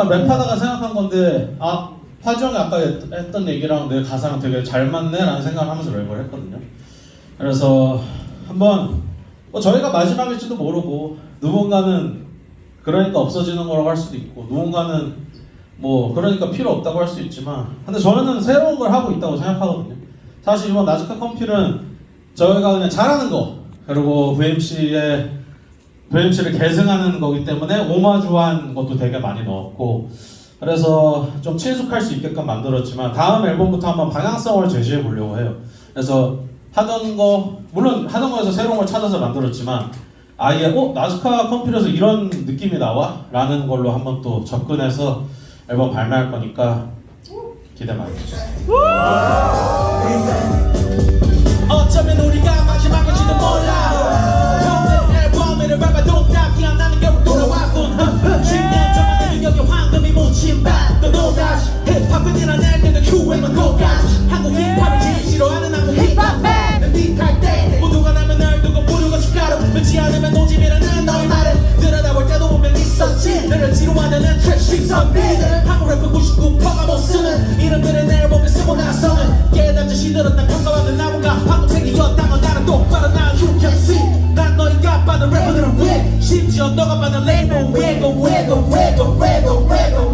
아까 랩하다가 생각한 건데 아 화정이 아까 했- 했던 얘기랑 내 가사랑 되게 잘 맞네라는 생각을 하면서 랩을 했거든요. 그래서 한번 뭐 저희가 마지막일지도 모르고 누군가는 그러니까 없어지는 거라고 할 수도 있고 누군가는 뭐 그러니까 필요 없다고 할 수 있지만 근데 저는 새로운 걸 하고 있다고 생각하거든요. 사실 이번 나즈카 컴필은 저희가 그냥 잘하는 거 그리고 VMC의 VMC를 계승하는 거기 때문에 오마주한 것도 되게 많이 넣었고 그래서 좀 친숙할 수 있게끔 만들었지만 다음 앨범부터 한번 방향성을 제시해 보려고 해요. 그래서 하던 거 물론 하던 거에서 새로운 걸 찾아서 만들었지만 아예 어 나즈카 컴필에서 이런 느낌이 나와? 라는 걸로 한번 또 접근해서 앨범 발매할 거니까 기대 많이 해주세요. 일어날 때는 QM은 고까지 한국 힙합을 제일 싫어하는 한국 힙합 팬. 빅할 때 모두가 나면 널 두고 부르고 싶가로 믿지 않으면 노집이라는 너의 말을 들여다볼 때도 분명 있었지. 너를 지루하는 트래쉬 선비들 한국 래퍼 99%가 못 쓰는 이름들은 앨범에 쓰고 나서는 깨닫지 시들었다 평가받는 나무가 방송생이었다면 나는 똑바로 난 휴경씨 난 너희가 받는 래퍼들은 왜? 심지어 너가 받는 레이블 왜고 왜고 왜고 왜고 왜고